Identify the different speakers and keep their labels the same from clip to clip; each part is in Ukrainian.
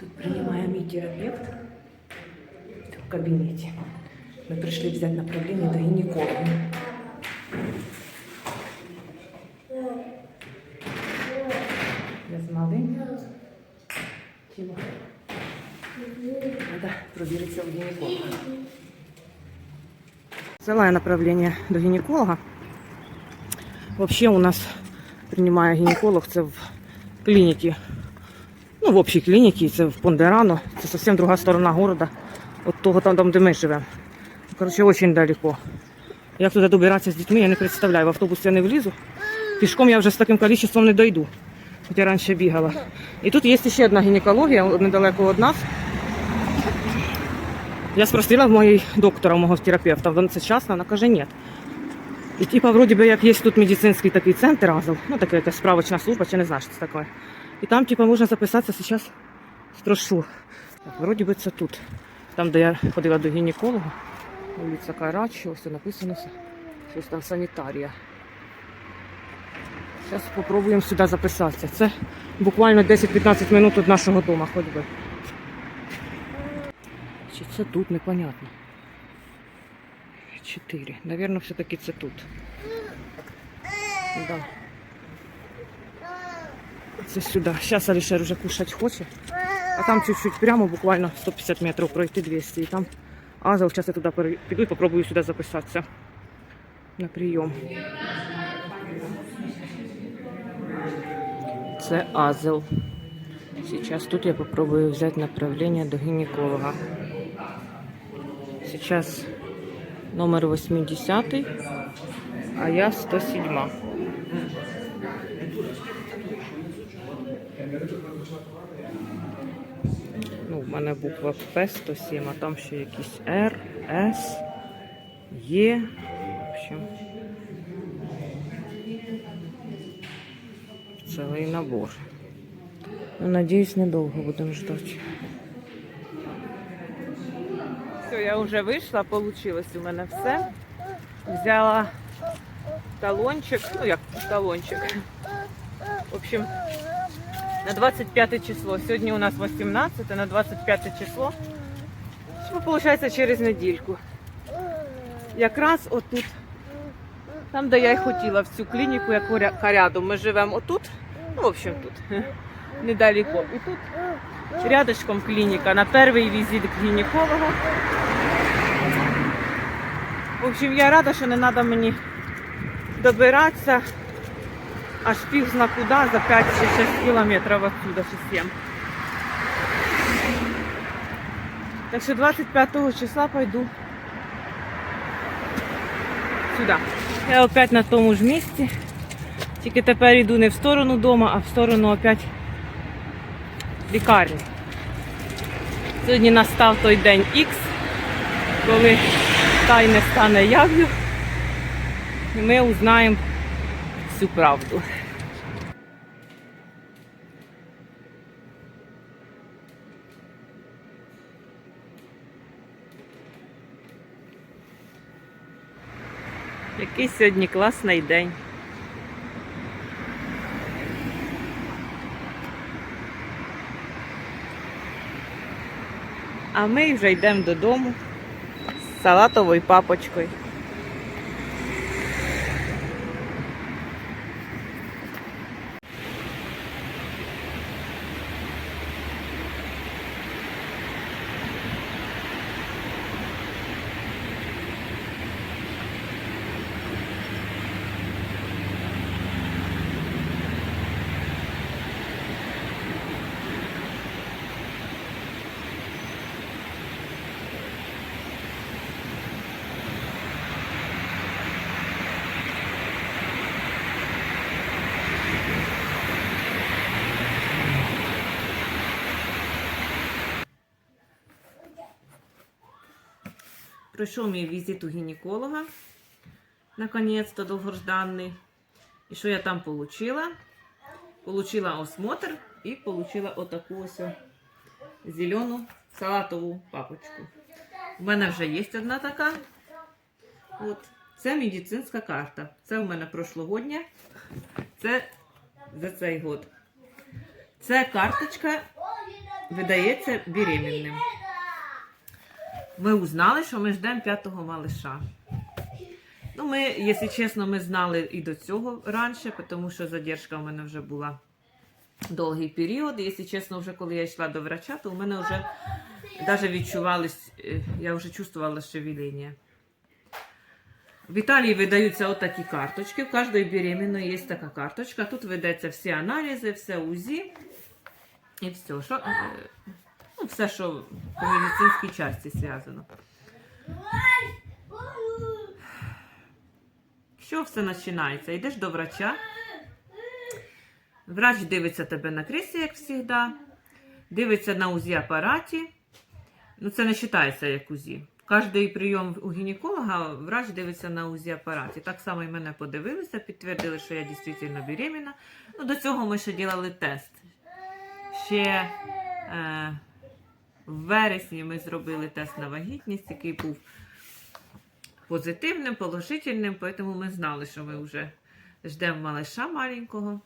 Speaker 1: Тут мій терапевт в кабінеті. Ми прийшли взяти направлення до гінеколога. Я з малим. Чого? Треба провіритися у гінеколога. Взяла я направлення до гінеколога. Вообще у нас приймає гінеколог, це в клініці. Ну, в общій клініці, це в Пондерано. Це зовсім друга сторона города. От того там, там де ми живемо. Коротше, дуже далеко. Як туди добиратися з дітьми, я не представляю. В автобус я не влізу. Пішком я вже з таким кількістю не дойду. Хоча раніше бігала. І тут є ще одна гінекологія недалеко від нас. Я спросила в моєї доктора, мого терапевта, вона це частно, вона каже, ні. І типа, вроді би, як є тут медицинський такий центр Азов, ну така справочна служба, чи не знаю, що це таке. І там, типа, можна записатися зараз спрошу. Так, вроді би це тут. Там, де я ходила до гінеколога. Вулиця Карачі, ось написано. Щось там санітарія. Зараз спробуємо сюди записатися. Це буквально 10-15 минут від нашого дому ходьби. Чи це тут, непонятно. Чотири. Навірно, все-таки це тут. Да. Це сюди. Зараз Алішер вже кушати хоче. А там чуть-чуть прямо, буквально 150 метрів пройти 200. І там Азов. Зараз я туди піду і попробую сюди записатися на прийом. Це Азел. Сейчас тут я попробую взять направление до гинеколога. Сейчас номер 80, а я 107. Ну, буква П 107, а там ще якісь Р, С, Є. В общем, цілий набор. Ну, надіюсь, недовго будемо ждати. Все, я вже вийшла, вийшло у мене все. Взяла талончик, ну як талончик. В общем, на 25 число. Сьогодні у нас 18, на 25 число. Що виходить через недільку. Якраз отут, там, де я й хотіла, в цю клініку, яка рядом. Ми живемо отут, ну, в общем, тут, недалеко. І тут рядышком клініка на перший візит к гінекологу. В общем, я рада, що не треба мені добиратися аж пів зна куди за 5-6 кілометрів отсюда, чи 7. Так що 25 числа пойду сюди. Я опять на тому ж місці. Тільки тепер йду не в сторону дому, а в сторону опять лікарні. Сьогодні настав той день Х, коли тайне стане яв'ю, і ми узнаємо всю правду. Який сьогодні класний день. А ми вже йдемо додому з салатовою папочкою. Пройшов мій візит у гінеколога, наконець-то довгожданний. І що я там отримала? Получила осмотр і получила отаку ось зелену салатову папочку. У мене вже є одна така. От. Це медицинська карта. Це у мене прошлогодня. Це за цей год. Це карточка видається беременним. Ми узнали, що ми ждемо п'ятого малиша. Ну, ми, якщо чесно, ми знали і до цього раніше, тому що задержка в мене вже була довгий період. І, Якщо чесно, вже коли я йшла до врача, то у мене вже навіть відчувались, е, я вже чувствувала шевеління. В Італії видаються отакі карточки. У кожної беременної є така карточка. Тут ведеться всі аналізи, все УЗІ і все. Що, е, ну, все, що по медицинській часті зв'язано. Що все починається? Йдеш до врача. Врач дивиться тебе на кріслі, як завжди. Дивиться на УЗІ апараті. Ну, це не вважається як УЗІ. Кожний прийом у гінеколога врач дивиться на УЗІ апараті. Так само і мене подивилися, підтвердили, що я дійсно беременна. Ну, до цього ми ще робили тест. Ще е, в вересні ми зробили тест на вагітність, який був позитивним, положительним, тому ми знали, що ми вже ждемо малиша маленького.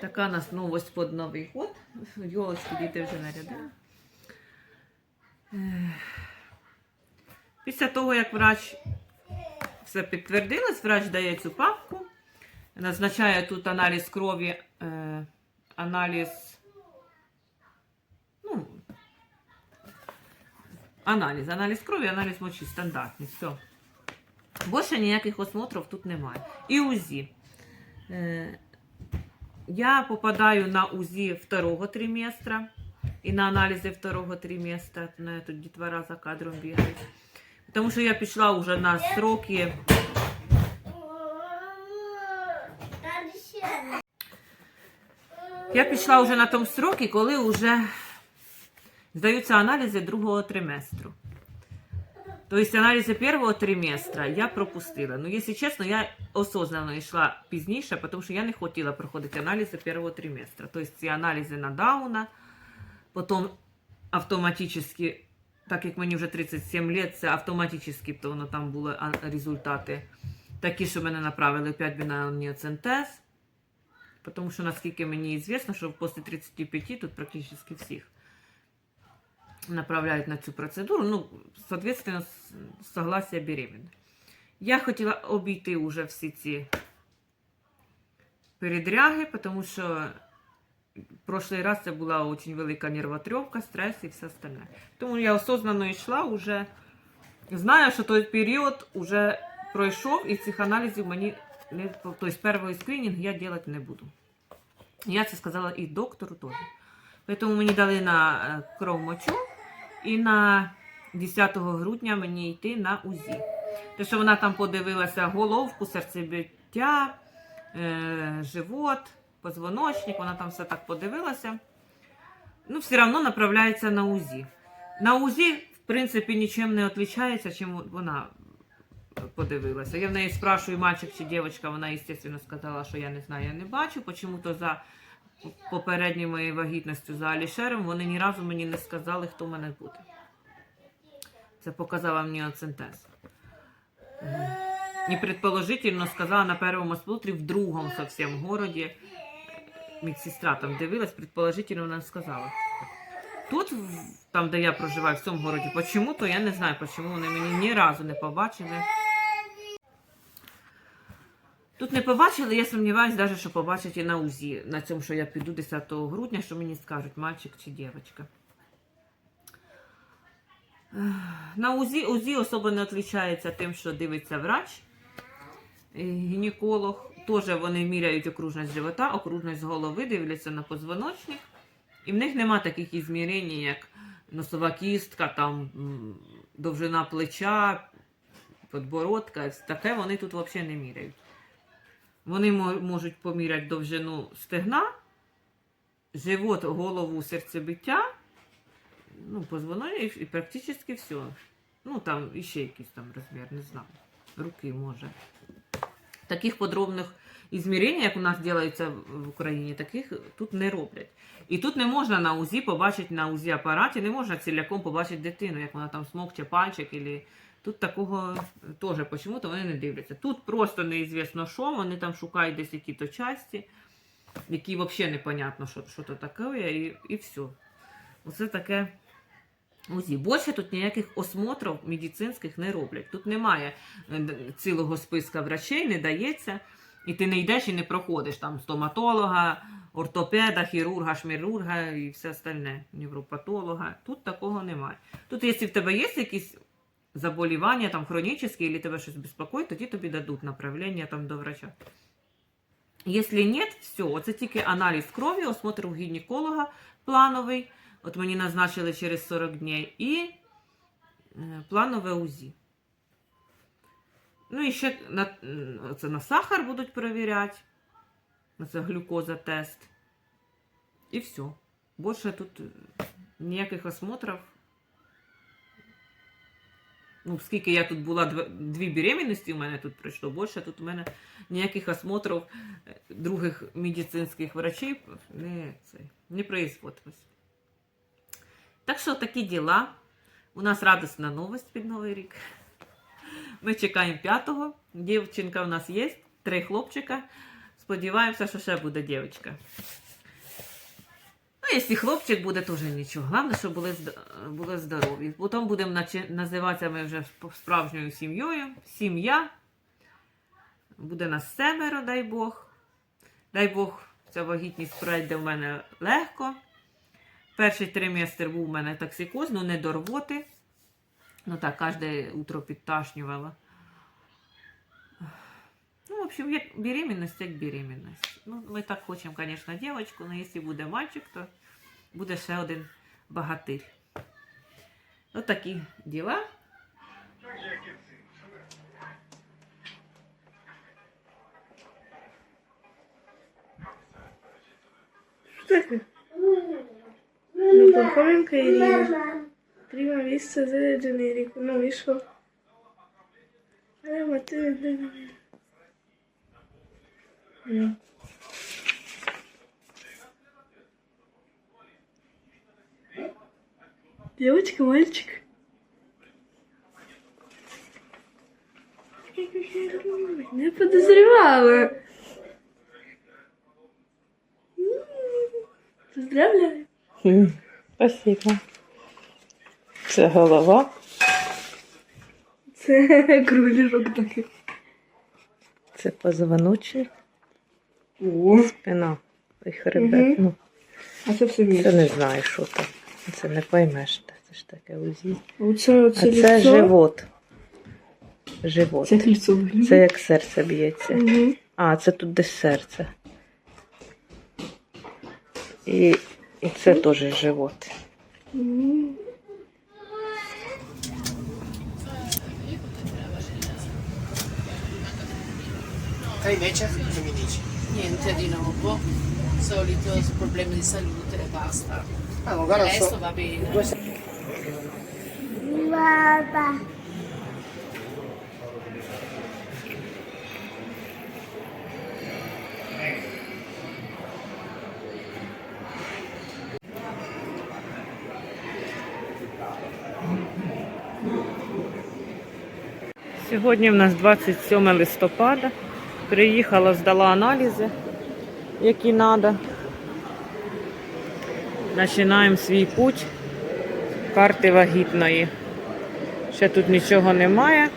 Speaker 1: Така у нас новость під Новий год. Йолочки діти вже нарядили. Після того, як врач все підтвердилось, врач дає цю папку, назначає тут аналіз крові, е, аналіз. Ну, аналіз, аналіз крові, аналіз мочі стандартний. Все. Більше ніяких осмотрів тут немає. І УЗІ. Е, я попадаю на УЗИ второго триместра и на анализы второго триместра. На тут дітвора за кадром бігає. Тому що я пішла вже на сроки. Я пішла вже на тому сроки, коли вже здаються аналізи другого триместру. Тобто аналізи першого триместра я пропустила. Ну, якщо чесно, я осознанно йшла пізніше, тому що я не хотіла проходити аналізи першого триместра. Тобто ці аналізи на Дауна, потім автоматично, так як мені вже 37 років, це автоматично, то воно там були результати такі, що мене направили 5 бінаніоцентез. Тому що, наскільки мені звісно, що після 35 тут практично всіх направляють на цю процедуру, ну, соответственно, с- согласие беременной. Я хотіла обійти уже всі ці передряги, тому що в прошлий раз це була дуже велика нервотрепка, стрес і все остальне. Тому я осознанно йшла уже, знаю, що той період вже пройшов, і цих аналізів мені не тобто перший скринінг я робити не буду. Я це сказала і доктору теж. Тому мені дали на е, кров мочу, і на 10 грудня мені йти на УЗІ. Те, що вона там подивилася головку, серцебиття, е, живот, позвоночник, вона там все так подивилася. Ну, все одно направляється на УЗІ. На УЗІ, в принципі, нічим не відрізняється, чим вона подивилася. Я в неї спрашую, мальчик чи дівчинка, вона, звісно, сказала, що я не знаю, я не бачу. Почому-то за попередньою моєю вагітністю за Алішером вони ні разу мені не сказали, хто в мене буде. Це показала мені оцентез. І предположительно сказала на першому осмотрі в другому совсем городі. Медсестра там дивилась, предположительно вона сказала. Тут, там, де я проживаю, в цьому городі, почему-то я не знаю, чому вони мені ні разу не побачили. Тут не побачили, я сумніваюся, навіть, що побачать і на УЗІ, на цьому, що я піду 10 грудня, що мені скажуть, мальчик чи дівчинка. На УЗІ, УЗІ особо не відрізняється тим, що дивиться врач, гінеколог. Теж вони міряють окружність живота, окружність голови, дивляться на позвоночник. І в них нема таких ізмірень, як носова кістка, там, довжина плеча, подбородка. Таке вони тут взагалі не міряють. Вони можуть поміряти довжину стегна, живот, голову, серцебиття, ну, позвоночник і практично все. Ну, там іще якийсь там розмір, не знаю. Руки може. Таких подробних ізмірень, як у нас ділаються в Україні, таких тут не роблять. І тут не можна на УЗІ побачити на УЗІ апараті, не можна ціляком побачити дитину, як вона там смокче пальчик. Ілі... Тут такого теж чому-то вони не дивляться. Тут просто неізвісно що, вони там шукають десь які-то часті. які взагалі непонятно, що, що то таке, і, і все. Оце таке УЗІ. Більше тут ніяких осмотрів медицинських не роблять. Тут немає е, цілого списка врачей, не дається. І ти не йдеш і не проходиш там стоматолога, ортопеда, хірурга, шмірурга і все остальне, невропатолога. Тут такого немає. Тут, якщо в тебе є якісь заболівання, там хронічні, або тебе щось безпокоїть, тоді тобі дадуть направлення там до врача. Якщо нет, все, оце тільки аналіз крові, осмотр у гінеколога плановий. От мені назначили через 40 днів і е, планове УЗІ. Ну і ще на, це на сахар будуть перевіряти. Це глюкоза тест. І все. Більше тут е, ніяких осмотрів. Ну, скільки я тут була, дві беременності у мене тут пройшло, більше тут у мене ніяких осмотрів е, других медицинських врачей не, це, не производилось. Так що такі діла. У нас радісна новость під Новий рік. Ми чекаємо п'ятого. Дівчинка у нас є, три хлопчика. Сподіваємося, що ще буде дівчинка. Якщо хлопчик буде, теж нічого. Головне, щоб були, були здорові. Потім будемо називатися ми вже справжньою сім'єю. Сім'я. Буде нас семеро, дай Бог. Дай Бог, ця вагітність пройде в мене легко. Перший триместр був у мене токсикоз, ну не до рвоти. Ну так, кожне утро підташнювало. Ну, в общем, як беременность, як беременность. Ну, ми так хочемо, звісно, дівчинку, але якщо буде мальчик, то буде ще один багатир. Ось такі діла.
Speaker 2: Ну, Пархоменко Ирина. Prima vista del generico. Ну и что? Э, Матвей, да, да, да. Ну. Девочка, мальчик. Не подозревала. Поздравляю.
Speaker 3: Спасибо. Це голова.
Speaker 2: Це кролежок такий.
Speaker 3: Це позвоночник,
Speaker 2: О,
Speaker 3: спина і хребет. Ну,
Speaker 2: а це все
Speaker 3: це не знаю, що там. Це не поймеш. Це ж таке УЗІ.
Speaker 2: Оце,
Speaker 3: А це
Speaker 2: лицо.
Speaker 3: живот. Живот.
Speaker 2: Це кільцо.
Speaker 3: Це як серце б'ється.
Speaker 2: Угу.
Speaker 3: А, це тут десь серце. І, і це теж живот.
Speaker 4: Che mi dici?
Speaker 5: Niente di nuovo, solito problemi di salute e basta.
Speaker 4: Ah,
Speaker 5: resto
Speaker 4: so,
Speaker 5: va bene.
Speaker 4: questo-
Speaker 1: Сьогодні в нас 27 листопада. Приїхала, здала аналізи, які треба. Починаємо свій путь карти вагітної. Ще тут нічого немає.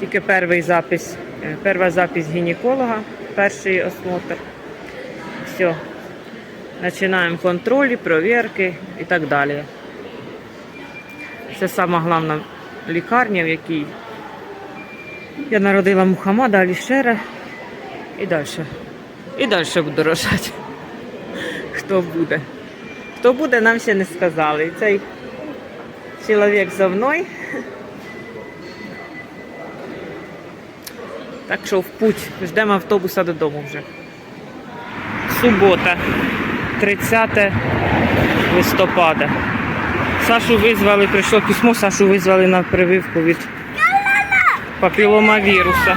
Speaker 1: Тільки перший запис, е, перша запись гінеколога, перший осмотр. Все. Починаємо контролі, провірки і так далі. Це сама головна лікарня, в якій я народила Мухаммада Алішера і далі. І далі буду рожати. Хто буде? Хто буде, нам ще не сказали. І цей чоловік за мною. Так що в путь. Ждемо автобуса додому вже. Субота, 30 листопада. Сашу визвали, прийшло письмо, Сашу визвали на прививку від папіломавіруса.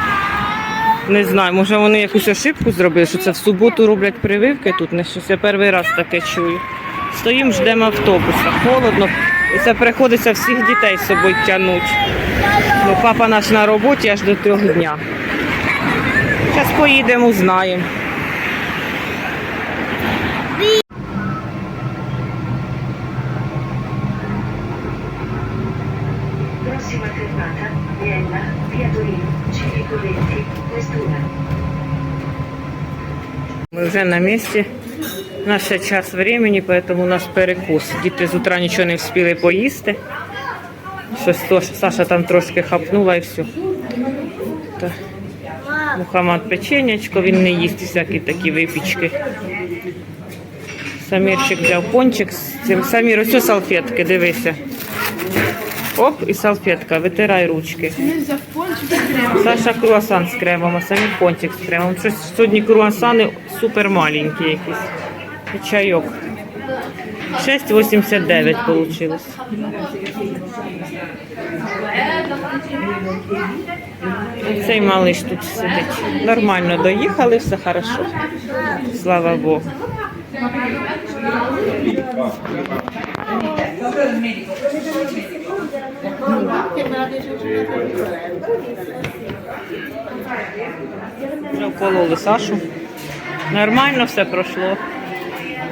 Speaker 1: Не знаю, може вони якусь ошибку зробили, що це в суботу роблять прививки тут. Не щось я перший раз таке чую. Стоїмо, ждемо автобуса. Холодно. І це приходиться всіх дітей з собою тягнути. Ну, папа наш на роботі аж до трьох дня. Зараз поїдемо, узнаємо. Вже на місці. У нас ще час времени, поэтому у нас перекус. Діти з утра нічого не встигли поїсти. Щось то, Саша там трошки хапнула і все. Та. Мухаммад печенячко, він не їсть всякі такі випічки. Самірчик взяв пончик з цим. Самір, ось салфетки, дивися. Оп, і салфетка, витирай ручки. Саша круасан з кремом, а самі пончик з кремом. Щось сьогодні круасани супер маленькі якісь. І чайок. 6,89 вийшло. Цей малиш тут сидить. Нормально доїхали, все хорошо. Слава Богу. Вже вкололи Сашу. Нормально все пройшло.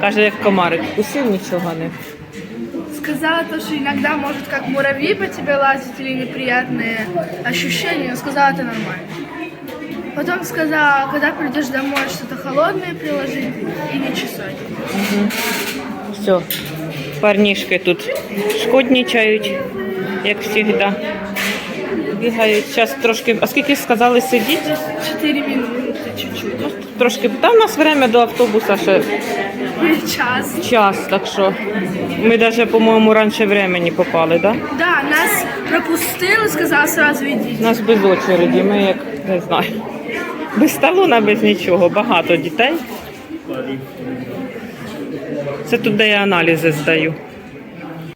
Speaker 1: Каже, як комарик вкусив, нічого не.
Speaker 2: Сказала то, что иногда может как муравьи по тебе лазить или неприятные ощущения, но сказала это нормально. Потом сказала, когда придешь домой, что-то холодное приложить и не чесать.
Speaker 1: Все. Парнішки тут шкоднічають, як завжди. Бігають. Зараз трошки. А скільки сказали сидіти?
Speaker 2: Минуты чуть-чуть.
Speaker 1: Трошки. Там у нас время до автобуса ще
Speaker 2: Час.
Speaker 1: час, так що ми навіть, по-моєму, раніше времени попали, так? Да?
Speaker 2: Да, нас пропустили, сказала сразу идите.
Speaker 1: Нас без очереді, ми як не знаю. Без талона, без нічого. Багато дітей. Це тут, де я аналізи здаю.